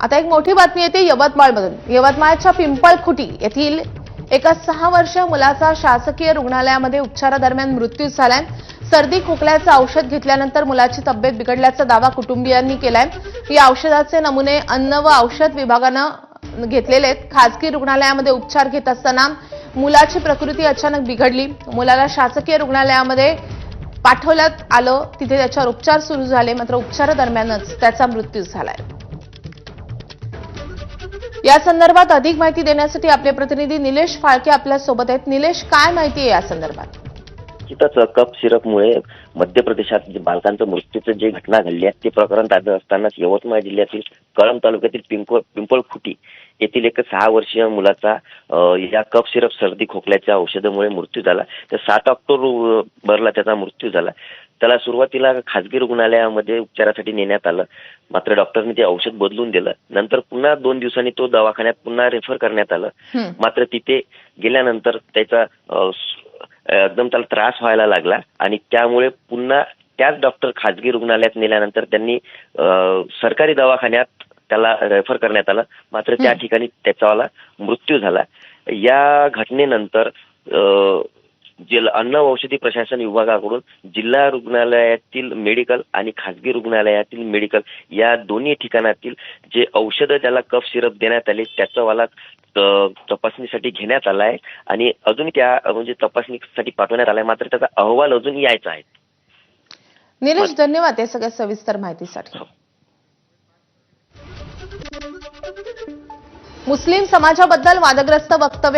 आता एक मोठी बातमी येते यवतमाळमधून. यवतमाळच्या पिंपळखुटी येथील एका सहा वर्षीय मुलाचा शासकीय रुग्णालयामध्ये उपचारादरम्यान मृत्यू झालाय. सर्दी खोकल्याचं औषध घेतल्यानंतर मुलाची तब्येत बिघडल्याचा दावा कुटुंबियांनी केलाय. या औषधाचे नमुने अन्न व औषध विभागानं घेतलेले आहेत. खासगी रुग्णालयामध्ये उपचार घेत असताना मुलाची प्रकृती अचानक बिघडली. मुलाला शासकीय रुग्णालयामध्ये पाठवण्यात आलं. तिथे त्याच्यावर उपचार सुरू झाले. मात्र उपचारादरम्यानच त्याचा मृत्यू झालाय. या संदर्भात अधिक माहिती देण्यासाठी आपले प्रतिनिधी निलेश फाळके आपल्यासोबत आहेत. निलेश काय माहिती आहे या संदर्भात? निश्चितच कप सिरपमुळे मध्य प्रदेशात बालकांचं मृत्यूचं जे घटना घडली आहे ते प्रकरण ताजं असतानाच यवतमाळ जिल्ह्यातील कळंब तालुक्यातील पिंपळ पिंपळखुटी येथील एक सहा वर्षीय मुलाचा या कप सिरप सर्दी खोकल्याच्या औषधामुळे मृत्यू झाला. तर सात ऑक्टोबरला त्याचा मृत्यू झाला. त्याला सुरुवातीला खासगी रुग्णालयामध्ये उपचारासाठी नेण्यात आलं. मात्र डॉक्टरने ते औषध बदलून दिलं. नंतर पुन्हा दोन दिवसांनी तो दवाखान्यात पुन्हा रेफर करण्यात आलं. मात्र तिथे गेल्यानंतर त्याचा एकदम त्याला त्रास व्हायला लागला आणि त्यामुळे पुन्हा त्याच डॉक्टर खाजगी रुग्णालयात नेल्यानंतर त्यांनी सरकारी दवाखान्यात त्याला रेफर करण्यात आलं. मात्र त्या. ठिकाणी त्याचावाला मृत्यू झाला. या घटनेनंतर जिल्हा अन्न व औषधी प्रशासन विभागाकडून जिल्हा रुग्णालयातील मेडिकल आणि खासगी रुग्णालयातील मेडिकल या दोन्ही ठिकाणातील जे औषधं त्याला कफ सिरप देण्यात आले त्याचावाला त- तपासणीसाठी घेण्यात आलाय आणि अजून त्या म्हणजे तपासणीसाठी पाठवण्यात आलाय. मात्र त्याचा अहवाल अजून यायचा आहे. निलेश धन्यवाद या सगळ्या सविस्तर माहितीसाठी. मुस्लिम समाजाबद्दल वादग्रस्त वक्तव्य